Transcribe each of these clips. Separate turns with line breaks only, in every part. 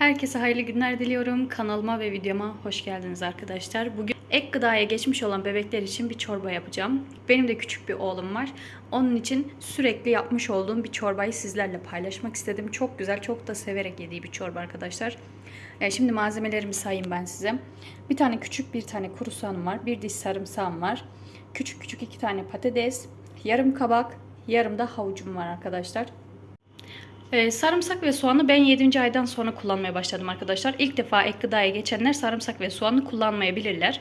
Herkese hayırlı günler diliyorum. Kanalıma ve videoma hoş geldiniz arkadaşlar. Bugün ek gıdaya geçmiş olan bebekler için bir çorba yapacağım. Benim de küçük bir oğlum var. Onun için sürekli yapmış olduğum bir çorbayı sizlerle paylaşmak istedim. Çok güzel, çok da severek yediği bir çorba arkadaşlar. E, Şimdi malzemelerimi sayayım ben size. Bir tane küçük bir tane kuru soğanım var. Bir diş sarımsağım var. Küçük küçük iki tane patates. Yarım kabak. Yarım da havucum var arkadaşlar. Ee, sarımsak ve soğanı ben 7. aydan sonra kullanmaya başladım arkadaşlar. İlk defa ek gıdaya geçenler sarımsak ve soğanı kullanmayabilirler.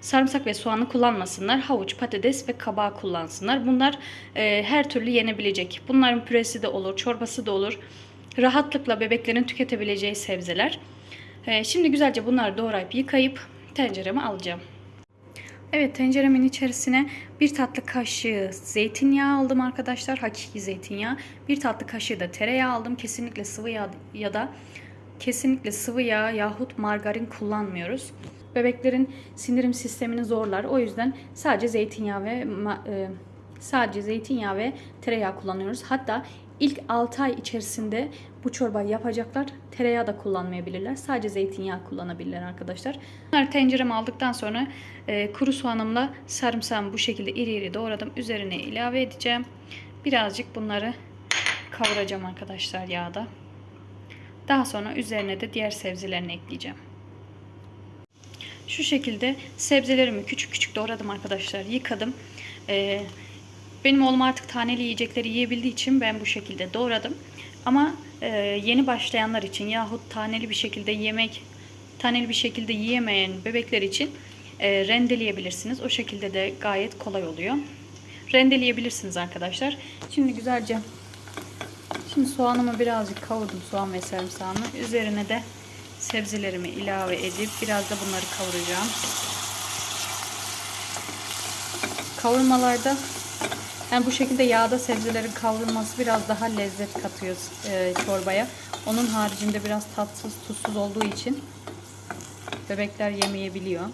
Sarımsak ve soğanı kullanmasınlar. Havuç, patates ve kabağı kullansınlar. Bunlar e, her türlü yenebilecek. Bunların püresi de olur, çorbası da olur. Rahatlıkla bebeklerin tüketebileceği sebzeler. E, şimdi güzelce bunları doğrayıp yıkayıp tencereme alacağım. Evet tenceremin içerisine bir tatlı kaşığı zeytinyağı aldım arkadaşlar. Hakiki zeytinyağı. Bir tatlı kaşığı da tereyağı aldım. Kesinlikle sıvı yağ ya da kesinlikle sıvı yağ yahut margarin kullanmıyoruz. Bebeklerin sindirim sistemini zorlar. O yüzden sadece zeytinyağı ve e, sadece zeytinyağı ve tereyağı kullanıyoruz. Hatta ilk 6 ay içerisinde bu çorbayı yapacaklar. Tereyağı da kullanmayabilirler. Sadece zeytinyağı kullanabilirler arkadaşlar. Bunları tencereme aldıktan sonra e, kuru soğanımla sarımsağımı bu şekilde iri iri doğradım. Üzerine ilave edeceğim. Birazcık bunları kavuracağım arkadaşlar yağda. Daha sonra üzerine de diğer sebzelerini ekleyeceğim. Şu şekilde sebzelerimi küçük küçük doğradım arkadaşlar. Yıkadım. Ee, benim oğlum artık taneli yiyecekleri yiyebildiği için ben bu şekilde doğradım. Ama e, yeni başlayanlar için yahut taneli bir şekilde yemek taneli bir şekilde yiyemeyen bebekler için e, rendeleyebilirsiniz. O şekilde de gayet kolay oluyor. Rendeleyebilirsiniz arkadaşlar. Şimdi güzelce şimdi soğanımı birazcık kavurdum soğan ve sarımsağını. Üzerine de sebzelerimi ilave edip biraz da bunları kavuracağım. Kavurmalarda yani bu şekilde yağda sebzelerin kavrulması biraz daha lezzet katıyor e, çorbaya. Onun haricinde biraz tatsız, tuzsuz olduğu için bebekler yemeyebiliyor.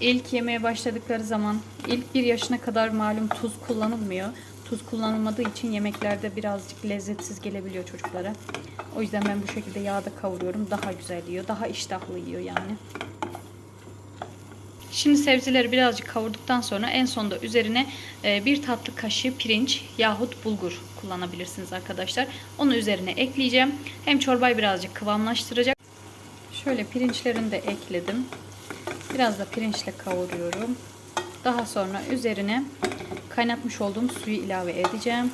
İlk yemeye başladıkları zaman ilk bir yaşına kadar malum tuz kullanılmıyor. Tuz kullanılmadığı için yemeklerde birazcık lezzetsiz gelebiliyor çocuklara. O yüzden ben bu şekilde yağda kavuruyorum. Daha güzel yiyor. Daha iştahlı yiyor yani. Şimdi sebzeleri birazcık kavurduktan sonra en sonda üzerine e, bir tatlı kaşığı pirinç yahut bulgur kullanabilirsiniz arkadaşlar. Onu üzerine ekleyeceğim. Hem çorbayı birazcık kıvamlaştıracak. Şöyle pirinçlerini de ekledim. Biraz da pirinçle kavuruyorum. Daha sonra üzerine kaynatmış olduğum suyu ilave edeceğim.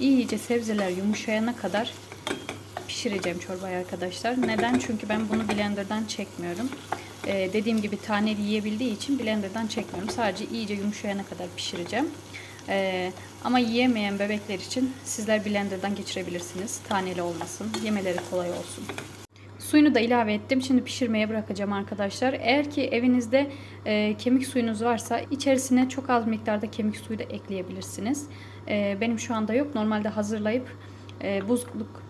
İyice sebzeler yumuşayana kadar pişireceğim çorbayı arkadaşlar. Neden? Çünkü ben bunu blenderdan çekmiyorum. Ee, dediğim gibi taneli yiyebildiği için blenderdan çekmiyorum. Sadece iyice yumuşayana kadar pişireceğim. Ee, ama yiyemeyen bebekler için sizler blenderdan geçirebilirsiniz. Taneli olmasın. Yemeleri kolay olsun. Suyunu da ilave ettim. Şimdi pişirmeye bırakacağım arkadaşlar. Eğer ki evinizde e, kemik suyunuz varsa içerisine çok az miktarda kemik suyu da ekleyebilirsiniz. E, benim şu anda yok. Normalde hazırlayıp e, buzluk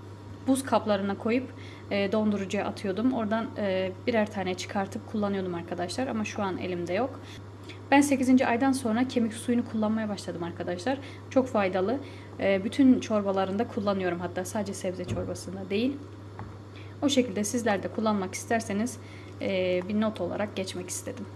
buz kaplarına koyup e, dondurucuya atıyordum. Oradan e, birer tane çıkartıp kullanıyordum arkadaşlar. Ama şu an elimde yok. Ben 8. aydan sonra kemik suyunu kullanmaya başladım arkadaşlar. Çok faydalı. E, bütün çorbalarında kullanıyorum hatta sadece sebze çorbasında değil. O şekilde sizler de kullanmak isterseniz e, bir not olarak geçmek istedim.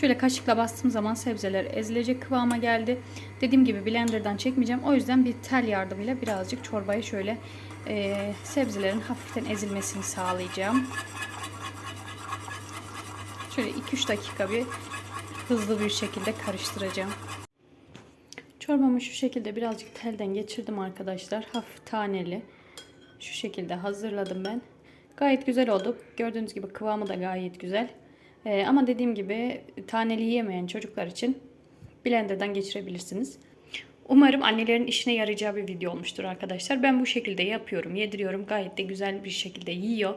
Şöyle kaşıkla bastığım zaman sebzeler ezilecek kıvama geldi. Dediğim gibi blenderdan çekmeyeceğim. O yüzden bir tel yardımıyla birazcık çorbayı şöyle e, sebzelerin hafiften ezilmesini sağlayacağım. Şöyle 2-3 dakika bir hızlı bir şekilde karıştıracağım. Çorbamı şu şekilde birazcık telden geçirdim arkadaşlar. Hafif taneli. Şu şekilde hazırladım ben. Gayet güzel oldu. Gördüğünüz gibi kıvamı da gayet güzel. Ee, ama dediğim gibi taneli yiyemeyen çocuklar için blenderdan geçirebilirsiniz. Umarım annelerin işine yarayacağı bir video olmuştur arkadaşlar. Ben bu şekilde yapıyorum, yediriyorum. Gayet de güzel bir şekilde yiyor.